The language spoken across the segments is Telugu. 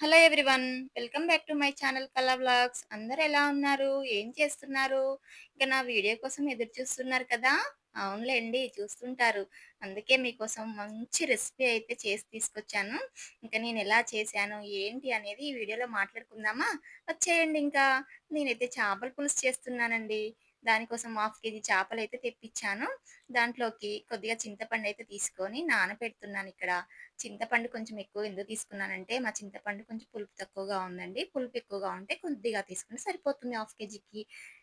Hello everyone welcome back to my channel Kala vlogs. అందరు ఎలా ఉన్నారు? ఏం చేస్తున్నారు? ఇక నా వీడియో కోసం ఎదురు చూస్తున్నారు కదా? అవునులేండి చూస్తుంటారు. అందుకే మీకోసం మంచి రెసిపీ అయితే చేసి తీసుకొచ్చాను. ఇంకా నేను ఎలా చేశాను ఏంటి అనేది ఈ వీడియోలో మాట్లాడుకుందామా? వచ్చేయండి ఇంకా. నేనైతే చేపల పులుసు చేస్తున్నానండి. దానికోసం హాఫ్ కేజీ చేపలు అయితే తెప్పించాను. దాంట్లోకి కొద్దిగా చింతపండు అయితే తీసుకొని నానబెడుతున్నాను ఇక్కడ. చింతపండు కొంచెం ఎక్కువ ఎందుకు తీసుకున్నానంటే మా చింతపండు కొంచెం పులుపు తక్కువగా ఉందండి. పులుపు ఎక్కువగా ఉంటే కొద్దిగా తీసుకుని సరిపోతుంది. హాఫ్ కేజీకి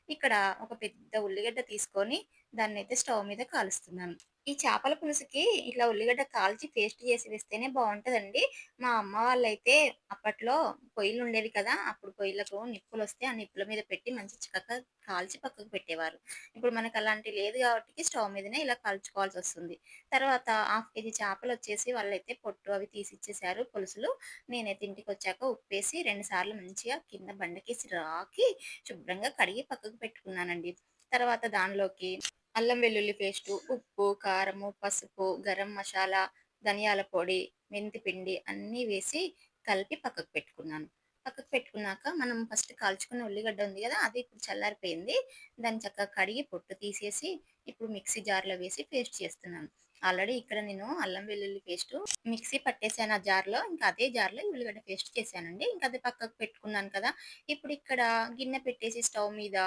ఇక్కడ ఒక పెద్ద ఉల్లిగడ్డ తీసుకొని దాన్ని అయితే స్టవ్ మీద కాలుస్తున్నాను. ఈ చేపల పులుసుకి ఇట్లా ఉల్లిగడ్డ కాల్చి పేస్ట్ చేసి వేస్తేనే బాగుంటుందండి. మా అమ్మ వాళ్ళైతే అప్పట్లో పొయ్యిలు ఉండేవి కదా అప్పుడు పొయ్యిలకు నిప్పులు వస్తే ఆ నిప్పుల మీద పెట్టి మంచి చక్కగా కాల్చి పక్కకు పెట్టేవారు. ఇప్పుడు మనకు అలాంటి లేదు కాబట్టి స్టవ్ మీదనే ఇలా కాల్చుకోవాల్సి వస్తుంది. తర్వాత హాఫ్ కేజీ చేపలు వచ్చేసి వాళ్ళైతే పొట్టు అవి తీసి ఇచ్చేసారు. పులుసులు నేనైతే ఇంటికి వచ్చాక ఉప్పేసి రెండుసార్లు మంచిగా కింద బండకేసి రాకి శుభ్రంగా కడిగి పక్కకు పెట్టుకున్నానండి. తర్వాత దానిలోకి అల్లం వెల్లుల్లి పేస్టు ఉప్పు కారము పసుపు గరం మసాలా ధనియాల పొడి మెంతి పిండి అన్నీ వేసి కలిపి పక్కకు పెట్టుకున్నాను. పక్కకు పెట్టుకున్నాక మనం ఫస్ట్ కాల్చుకున్న ఉల్లిగడ్డ ఉంది కదా అది ఇప్పుడు చల్లారిపోయింది. దాన్ని చక్కగా కడిగి పొట్టు తీసేసి ఇప్పుడు మిక్సీ జార్లో వేసి పేస్ట్ చేస్తున్నాను. ఆల్రెడీ ఇక్కడ నేను అల్లం వెల్లుల్లి పేస్ట్ మిక్సీ పట్టేసాను ఆ జార్లో. ఇంకా అదే జార్లో ఉల్లిగడ్డ పేస్ట్ చేశానండి. ఇంకా అది పక్కకు పెట్టుకున్నాను కదా. ఇప్పుడు ఇక్కడ గిన్నె పెట్టేసి స్టవ్ మీద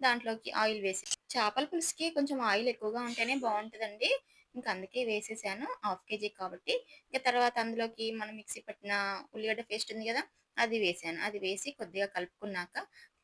దాంట్లోకి ఆయిల్ వేసి చేపల పులుసుకి కొంచెం ఆయిల్ ఎక్కువగా ఉంటేనే బాగుంటుందండి. ఇంకా అందుకే వేసేసాను. హాఫ్ కేజీ కాబట్టి. ఇంకా తర్వాత అందులోకి మనం మిక్సీ పట్టిన ఉల్లిగడ్డ పేస్ట్ ఉంది కదా అది వేసాను. అది వేసి కొద్దిగా కలుపుకున్నాక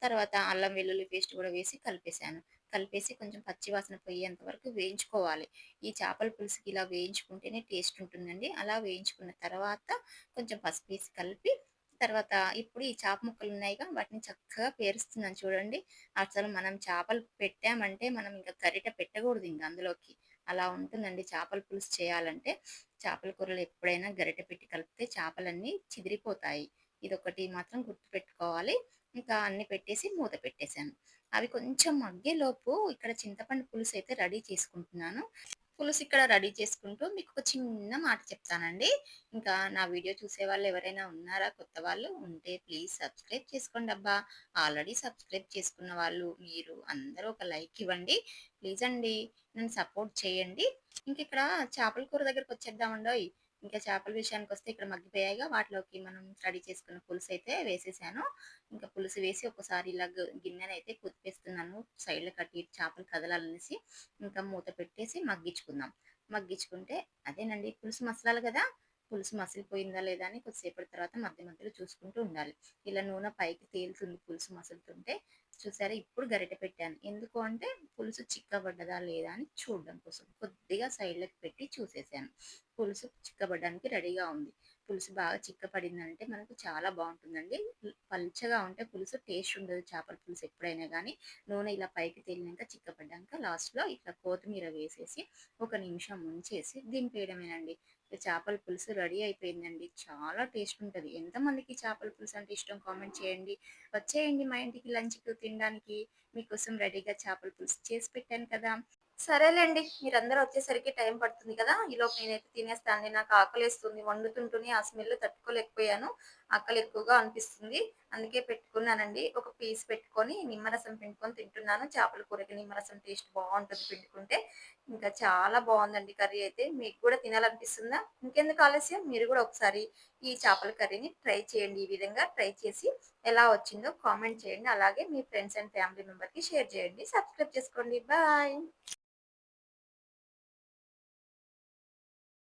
తర్వాత అల్లం వెల్లుల్లి పేస్ట్ కూడా వేసి కలిపేసాను. కలిపేసి కొంచెం పచ్చి వాసన పోయేంత వరకు వేయించుకోవాలి. ఈ చేపల పులుసుకి ఇలా వేయించుకుంటేనే టేస్ట్ ఉంటుందండి. అలా వేయించుకున్న తర్వాత కొంచెం పసుపు వేసి కలిపి తర్వాత ఇప్పుడు ఈ చేప ముక్కలు ఉన్నాయిగా వాటిని చక్కగా పేరుస్తున్నాను చూడండి. అసలు మనం చేపలు పెట్టామంటే మనం ఇంకా గరిట పెట్టకూడదు ఇంకా అందులోకి. అలా ఉంటుందండి చేపల పులుసు చేయాలంటే. చేపల కూరలు ఎప్పుడైనా గరిట పెట్టి కలిపితే చేపలన్నీ చిదిరిపోతాయి. ఇదొకటి మాత్రం గుర్తు పెట్టుకోవాలి ఇంకా అన్ని పెట్టేసి మూత పెట్టేశాను. అవి కొంచెం మగ్గేలోపు ఇక్కడ చింతపండు పులుసు అయితే రెడీ చేసుకుంటున్నాను. పులుసు ఇక్కడ రెడీ చేసుకుంటూ మీకు ఒక చిన్న మాట చెప్తానండి. ఇంకా నా వీడియో చూసే వాళ్ళు ఎవరైనా ఉన్నారా కొత్త వాళ్ళు ఉంటే ప్లీజ్ సబ్స్క్రైబ్ చేసుకోండి అబ్బా. ఆల్రెడీ సబ్స్క్రైబ్ చేసుకున్న వాళ్ళు మీరు అందరూ ఒక లైక్ ఇవ్వండి. ప్లీజ్ అండి నన్ను సపోర్ట్ చేయండి. ఇంక ఇక్కడ చేపల కూర దగ్గరకు వచ్చేద్దామండోయ్. ఇంకా చేపల విషయానికి వస్తే ఇక్కడ మగ్గిపోయాయిగా వాటిలోకి మనం రెడీ చేసుకున్న పులుసు అయితే వేసేసాను. ఇంకా పులుసు వేసి ఒకసారి ఇలా గిన్నెని అయితే కుదిపేస్తున్నాను. సైడ్లో కట్టి చేపలు కదలాలనేసి ఇంకా మూత పెట్టేసి మగ్గించుకుందాం. మగ్గించుకుంటే అదేనండి పులుసు మసాలాలు కదా? పులుసు మసిలిపోయిందా లేదా అని కొద్దిసేపటి తర్వాత మధ్య మధ్యలో చూసుకుంటూ ఉండాలి. ఇలా నూనె పైకి తేలుతుంది పులుసు మసులుతుంటే. చూసారా? ఇప్పుడు గరిట పెట్టాను. ఎందుకు అంటే పులుసు చిక్కబడ్డదా లేదా అని చూడడం కోసం. కొద్దిగా సైడ్లోకి పెట్టి చూసేసాను. పులుసు చిక్కబడడానికి రెడీగా ఉంది. పులుసు బాగా చిక్కపడిందంటే మనకు చాలా బాగుంటుందండి. పలుచగా ఉంటే పులుసు టేస్ట్ ఉండదు చేపల పులుసు ఎప్పుడైనా కానీ నూనె ఇలా పైకి తేలినాక చిక్కపడ్డాక లాస్ట్లో ఇట్లా కొత్తిమీర వేసేసి ఒక నిమిషం ఉంచేసి దింపేయడమేనండి చేపల పులుసు రెడీ అయిపోయిందండి. చాలా టేస్ట్ ఉంటుంది. ఎంతమందికి చేపల పులుసు అంటే ఇష్టం కామెంట్ చేయండి. వచ్చేయండి మా ఇంటికి లంచ్కి తినడానికి. మీకోసం రెడీగా చేపల పులుసు చేసి పెట్టాను కదా. సరేలేండి. మీరందరూ వచ్చేసరికి టైం పడుతుంది కదా. ఈలోపు నేనైతే తినేస్తాను నాకు ఆకలిస్తుంది. వండుతుంటూనే ఆ స్మెల్ తట్టుకోలేకపోయాను. ఆకలి ఎక్కువగా అనిపిస్తుంది. అందుకే పెట్టుకున్నానండి. ఒక పీస్ పెట్టుకొని నిమ్మరసం పిండుకొని తింటున్నాను. చేపల కూరకి నిమ్మరసం టేస్ట్ బాగుంటుంది పిండుకుంటే. ఇంకా చాలా బాగుందండి కర్రీ అయితే. మీకు కూడా తినాలనిపిస్తుందా? ఇంకెందుకు ఆలస్యం? మీరు కూడా ఒకసారి ఈ చేపల కర్రీని ట్రై చేయండి. ఈ విధంగా ట్రై చేసి ఎలా వచ్చిందో కామెంట్ చేయండి. అలాగే మీ ఫ్రెండ్స్ అండ్ ఫ్యామిలీ మెంబర్కి షేర్ చేయండి. సబ్స్క్రైబ్ చేసుకోండి. బాయ్.